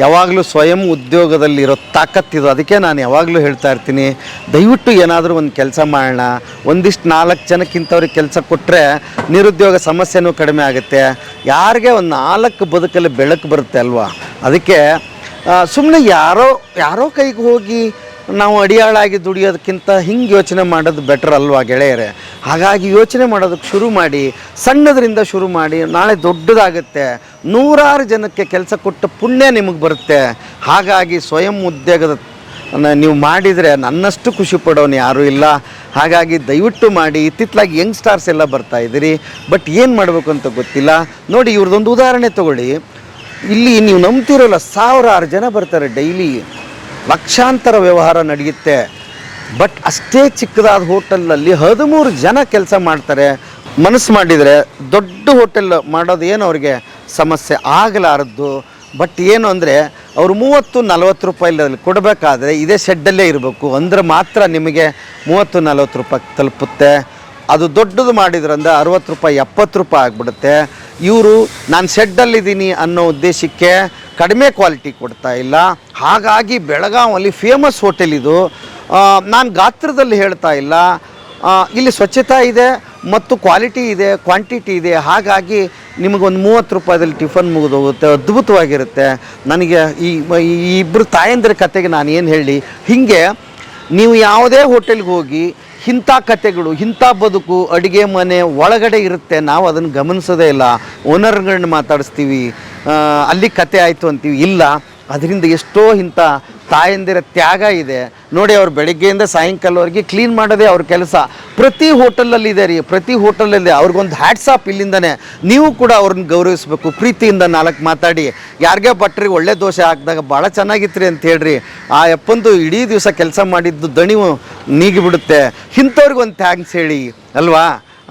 ಯಾವಾಗಲೂ ಸ್ವಯಂ ಉದ್ಯೋಗದಲ್ಲಿರೋ ತಾಕತ್ತಿದು ಅದಕ್ಕೆ ನಾನು ಯಾವಾಗಲೂ ಹೇಳ್ತಾ ಇರ್ತೀನಿ, ದಯವಿಟ್ಟು ಏನಾದರೂ ಒಂದು ಕೆಲಸ ಮಾಡೋಣ. ಒಂದಿಷ್ಟು ನಾಲ್ಕು ಜನಕ್ಕಿಂತವ್ರಿಗೆ ಕೆಲಸ ಕೊಟ್ಟರೆ ನಿರುದ್ಯೋಗ ಸಮಸ್ಯೆನೂ ಕಡಿಮೆ ಆಗುತ್ತೆ. ಯಾರಿಗೆ ಒಂದು ನಾಲ್ಕು ಬದುಕಲ್ಲಿ ಬೆಳಕು ಬರುತ್ತೆ ಅಲ್ವಾ? ಅದಕ್ಕೆ ಸುಮ್ಮನೆ ಯಾರೋ ಯಾರೋ ಕೈಗೆ ಹೋಗಿ ನಾವು ಅಡಿಯಾಳಾಗಿ ದುಡಿಯೋದಕ್ಕಿಂತ ಹಿಂಗೆ ಯೋಚನೆ ಮಾಡೋದು ಬೆಟರ್ ಅಲ್ವಾ ಗೆಳೆಯರೇ? ಹಾಗಾಗಿ ಯೋಚನೆ ಮಾಡೋದಕ್ಕೆ ಶುರು ಮಾಡಿ, ಸಣ್ಣದರಿಂದ ಶುರು ಮಾಡಿ, ನಾಳೆ ದೊಡ್ಡದಾಗುತ್ತೆ. ನೂರಾರು ಜನಕ್ಕೆ ಕೆಲಸ ಕೊಟ್ಟ ಪುಣ್ಯ ನಿಮಗೆ ಬರುತ್ತೆ. ಹಾಗಾಗಿ ಸ್ವಯಂ ಉದ್ಯೋಗದ ನೀವು ಮಾಡಿದರೆ ನನ್ನಷ್ಟು ಖುಷಿ ಪಡೋನು ಯಾರೂ ಇಲ್ಲ. ಹಾಗಾಗಿ ದಯವಿಟ್ಟು ಮಾಡಿ, ಇತ್ತಿತ್ತಲಾಗಿ ಯಂಗ್ಸ್ಟಾರ್ಸ್ ಎಲ್ಲ ಬರ್ತಾ ಇದ್ದೀರಿ. ಬಟ್ ಏನು ಮಾಡಬೇಕು ಅಂತ ಗೊತ್ತಿಲ್ಲ. ನೋಡಿ, ಇವ್ರದ್ದೊಂದು ಉದಾಹರಣೆ ತಗೊಳ್ಳಿ. ಇಲ್ಲಿ ನೀವು ನಂಬ್ತಿರೋಲ್ಲ, ಸಾವಿರಾರು ಜನ ಬರ್ತಾರೆ ಡೈಲಿ. ಲಕ್ಷಾಂತರ ವ್ಯವಹಾರ ನಡೆಯುತ್ತೆ. ಬಟ್ ಅಷ್ಟೇ ಚಿಕ್ಕದಾದ ಹೋಟೆಲ್ನಲ್ಲಿ ಹದಿಮೂರು ಜನ ಕೆಲಸ ಮಾಡ್ತಾರೆ. ಮನಸ್ಸು ಮಾಡಿದರೆ ದೊಡ್ಡ ಹೋಟೆಲ್ ಮಾಡೋದು ಏನು ಅವ್ರಿಗೆ ಸಮಸ್ಯೆ ಆಗಲಾರದ್ದು. ಬಟ್ ಏನು ಅಂದರೆ ಅವರು ಮೂವತ್ತು ನಲವತ್ತು ರೂಪಾಯಿ ಕೊಡಬೇಕಾದ್ರೆ ಇದೇ ಶೆಡ್ಡಲ್ಲೇ ಇರಬೇಕು. ಅಂದ್ರೆ ಮಾತ್ರ ನಿಮಗೆ ಮೂವತ್ತು ನಲವತ್ತು ರೂಪಾಯಿ ತಲುಪುತ್ತೆ. ಅದು ದೊಡ್ಡದು ಮಾಡಿದ್ರಿಂದ ಅರವತ್ತು ರೂಪಾಯಿ, ಎಪ್ಪತ್ತು ರೂಪಾಯಿ ಆಗಿಬಿಡುತ್ತೆ. ಇವರು ನಾನು ಶೆಡ್ಡಲ್ಲಿದ್ದೀನಿ ಅನ್ನೋ ಉದ್ದೇಶಕ್ಕೆ ಕಡಿಮೆ ಕ್ವಾಲಿಟಿ ಕೊಡ್ತಾ ಇಲ್ಲ. ಹಾಗಾಗಿ ಬೆಳಗಾವಲ್ಲಿ ಫೇಮಸ್ ಹೋಟೆಲ್ ಇದು. ನಾನು ಗಾತ್ರದಲ್ಲಿ ಹೇಳ್ತಾ ಇಲ್ಲ. ಇಲ್ಲಿ ಸ್ವಚ್ಛತಾ ಇದೆ ಮತ್ತು ಕ್ವಾಲಿಟಿ ಇದೆ, ಕ್ವಾಂಟಿಟಿ ಇದೆ. ಹಾಗಾಗಿ ನಿಮಗೊಂದು ಮೂವತ್ತು ರೂಪಾಯಿದಲ್ಲಿ ಟಿಫನ್ ಮುಗಿದೋಗುತ್ತೆ, ಅದ್ಭುತವಾಗಿರುತ್ತೆ. ನನಗೆ ಈ ಈ ಇಬ್ಬರು ತಾಯಂದಿರ ಕತೆಗೆ ನಾನು ಏನು ಹೇಳಿ, ಹೀಗೆ ನೀವು ಯಾವುದೇ ಹೋಟೆಲ್ಗೆ ಹೋಗಿ ಇಂಥ ಕತೆಗಳು, ಇಂಥ ಬದುಕು, ಅಡುಗೆ ಮನೆ ಒಳಗಡೆ ಇರುತ್ತೆ, ನಾವು ಅದನ್ನು ಗಮನಿಸೋದೇ ಇಲ್ಲ. ಓನರ್ಗಳನ್ನ ಮಾತಾಡಿಸ್ತೀವಿ ಅಲ್ಲಿ ಕತೆ ಆಯಿತು ಅಂತೀವಿ. ಇಲ್ಲ ಅದರಿಂದ ಎಷ್ಟೋ ಇಂಥ ತಾಯಂದಿರ ತ್ಯಾಗ ಇದೆ. ನೋಡಿ, ಅವ್ರು ಬೆಳಿಗ್ಗೆಯಿಂದ ಸಾಯಂಕಾಲವರೆಗೆ ಕ್ಲೀನ್ ಮಾಡೋದೇ ಅವ್ರ ಕೆಲಸ. ಪ್ರತಿ ಹೋಟೆಲಲ್ಲಿ ಇದೆ ರೀ, ಪ್ರತಿ ಹೋಟೆಲಲ್ಲಿ ಅವ್ರಿಗೊಂದು ಹ್ಯಾಟ್ಸಾಪ್ ಇಲ್ಲಿಂದನೇ ನೀವು ಕೂಡ ಅವ್ರನ್ನ ಗೌರವಿಸಬೇಕು. ಪ್ರೀತಿಯಿಂದ ನಾಲ್ಕು ಮಾತಾಡಿ. ಯಾರಿಗೇ ಭಟ್ರಿಗೆ ಒಳ್ಳೆ ದೋಷ ಹಾಕಿದಾಗ ಭಾಳ ಚೆನ್ನಾಗಿತ್ತು ಅಂತ ಹೇಳ್ರಿ. ಆ ಎಪ್ಪಂದು ಇಡೀ ದಿವಸ ಕೆಲಸ ಮಾಡಿದ್ದು ದಣಿವು ನೀಗಿಬಿಡುತ್ತೆ. ಇಂಥವ್ರಿಗೊಂದು ಥ್ಯಾಂಕ್ಸ್ ಹೇಳಿ, ಅಲ್ವಾ?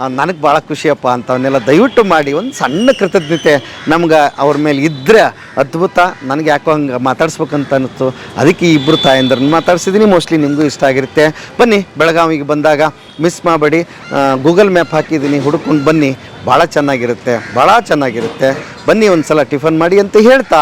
ನನಗೆ ಭಾಳ ಖುಷಿಯಪ್ಪ ಅಂತವನ್ನೆಲ್ಲ ದಯವಿಟ್ಟು ಮಾಡಿ ಒಂದು ಸಣ್ಣ ಕೃತಜ್ಞತೆ ನಮ್ಗೆ ಅವ್ರ ಮೇಲೆ ಇದ್ದರೆ ಅದ್ಭುತ. ನನಗೆ ಯಾಕೋ ಹಂಗೆ ಮಾತಾಡ್ಸ್ಬೇಕಂತ ಅನ್ನಿಸ್ತು. ಅದಕ್ಕೆ ಈ ಇಬ್ಬರು ತಾಯಂದ್ರನ್ನ ಮಾತಾಡ್ಸಿದ್ದೀನಿ ಮೋಸ್ಟ್ಲಿ ನಿಮಗೂ ಇಷ್ಟ ಆಗಿರುತ್ತೆ. ಬನ್ನಿ, ಬೆಳಗಾವಿಗೆ ಬಂದಾಗ ಮಿಸ್ ಮಾಡಬೇಡಿ. ಗೂಗಲ್ ಮ್ಯಾಪ್ ಹಾಕಿದ್ದೀನಿ ಹುಡುಕೊಂಡು ಬನ್ನಿ. ಭಾಳ ಚೆನ್ನಾಗಿರುತ್ತೆ. ಭಾಳ ಚೆನ್ನಾಗಿರುತ್ತೆ. ಬನ್ನಿ ಒಂದು ಸಲ ಟಿಫನ್ ಮಾಡಿ ಅಂತ ಹೇಳ್ತಾ.